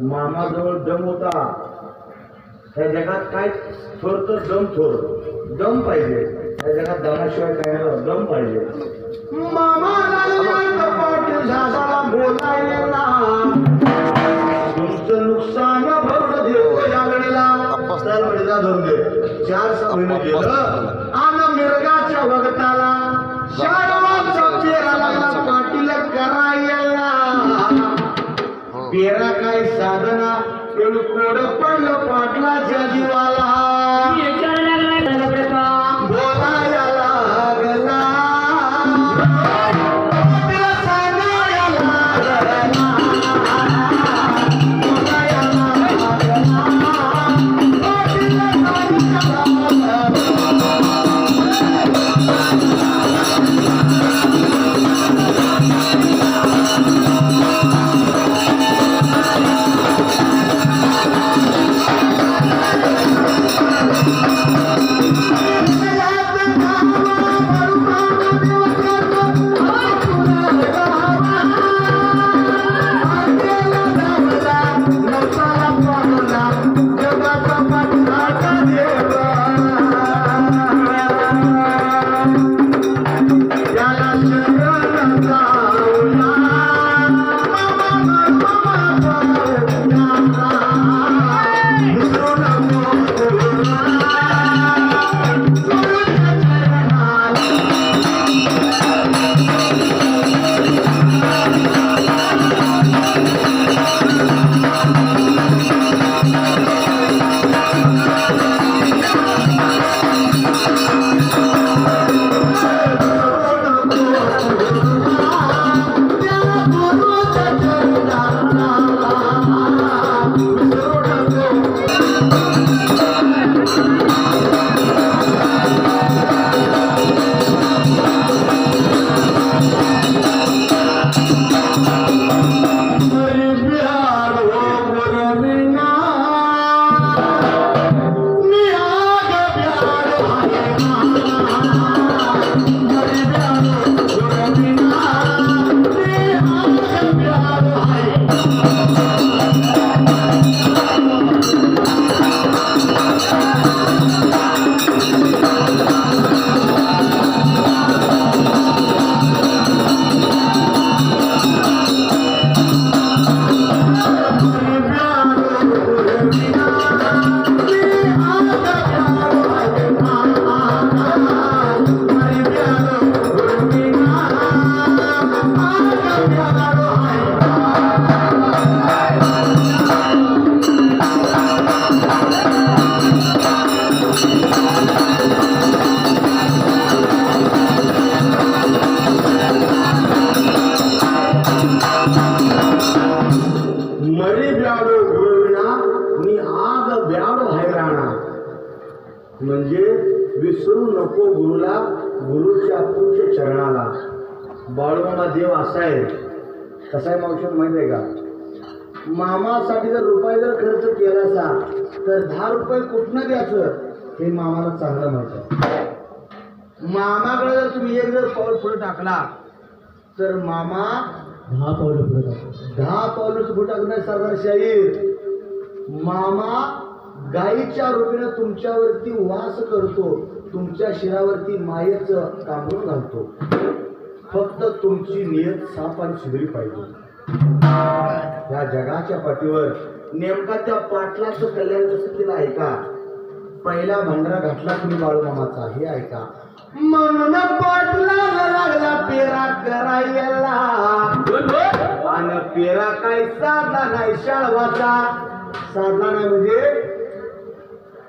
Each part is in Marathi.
मामाजवळ दम होता. या जगात काय थोर तर दम थोर. दम पाहिजे. या जगात दमाशिवाय काय दम पाहिजे. तुमचं नुकसान देऊ या वेळेला चार वेळेला धरून दे. चार सहा महिने गेलं आणि मिरगाच्या भगताला तेरा काय साधना? पण कोड पडलं पाटलाच्या जीवाला. मरी ब्याडो गुरुविना मी आग ब्याडो हैराणा म्हणजे विसरू नको गुरुला गुरुच्या पूज्य चरणाला. बाळूमामा देव असा आहे. कसा आहे मावशी माहिती आहे का? मामासाठी जर रुपये जर खर्च केलासा तर दहा रुपये कुठनं द्यायचं? हे मामाला चांगलं माहीत आहे. मामाकडे जर तुम्ही एक जर पाऊल पुढे टाकला तर मामा दहा पावलं पुढे टाकतो दहा पावलं पुढे टाकणार सरदार शाहीर. मामा गायीच्या रूपीनं तुमच्यावरती वास करतो तुमच्या शिरावरती मायेच कांबून घालतो. फक्त तुमची नियत साफ आणि सुधरी पाहिजे या जगाच्या पाठीवर नेमका त्या पाटलाचं कल्याण कसं केलं ऐका पहिला भंडारा घातला तुम्ही बाळूमामाचा हे ऐका म्हणून पाटला लागला पेरा करायला. पेरा काय साधला नाही शाळवाचा साधला नाही म्हणजे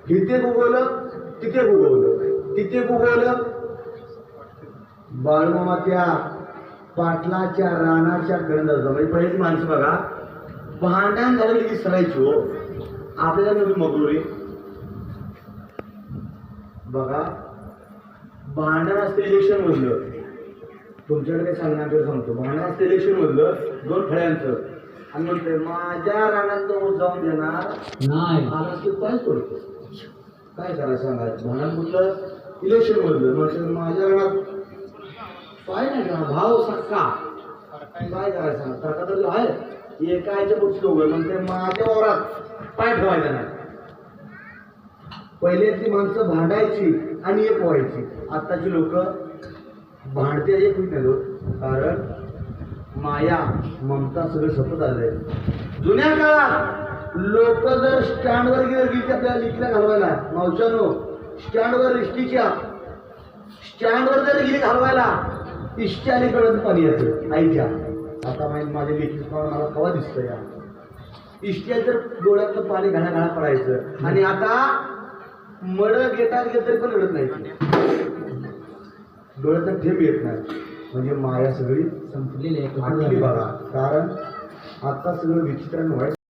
इथे उगवलं तिथे उगवलं तिथे उगवलं बाळमामा त्या पाटलाच्या रानाच्या कडनं म्हणजे पहिलेच माणसं बघा भांडण झालं की सरायची हो. आपल्याला नव्हती मगरुरी बघा भांडण असते इलेक्शन म्हणलं तुमच्याकडे काही सांगण्याकडे सांगतो. भांडण असते इलेक्शन मधलं दोन फळ्यांचं. आणि म्हणते माझ्या रानात तो जाऊन देणार नाही. की काय करतो काय करायचं सांगायचं? भांडण कुठलं इलेक्शन मधलं म्हणते माझ्या रानात काय नाही का? भाव सक्का. काय करायचं सांगा? सरकार तर आहे एका आईच्या पुढची दोघं? म्हणते माझ्या वावरात पाय ठेवायचा नाही. पहिल्यातली माणसं भांडायची आणि एक व्हायची आत्ताची लोक भांडते एक होत कारण माया ममता सगळं सपत आलंय. जुन्या काळात लोक जर स्टँडवर गेले की आपल्याला लिखल्या घालवायला. मावशानो स्टँडवर इष्टीच्या स्टँडवर जर गेली घालवायला इष्टी आणि कळत पाणी यायचं आईच्या. आता माहीत माझ्या लेखी मला कवा दिसतं या. इष्ट्या तर डोळ्यातलं पाणी घाणा घाणा पडायचं आणि आता मड घेता घेत तरी पण घडत नाही डोळ्यातनं ठेप येत नाही. म्हणजे माया सगळी संपलेले आहे बघा कारण आता सगळं विचित्रानं व्हायचं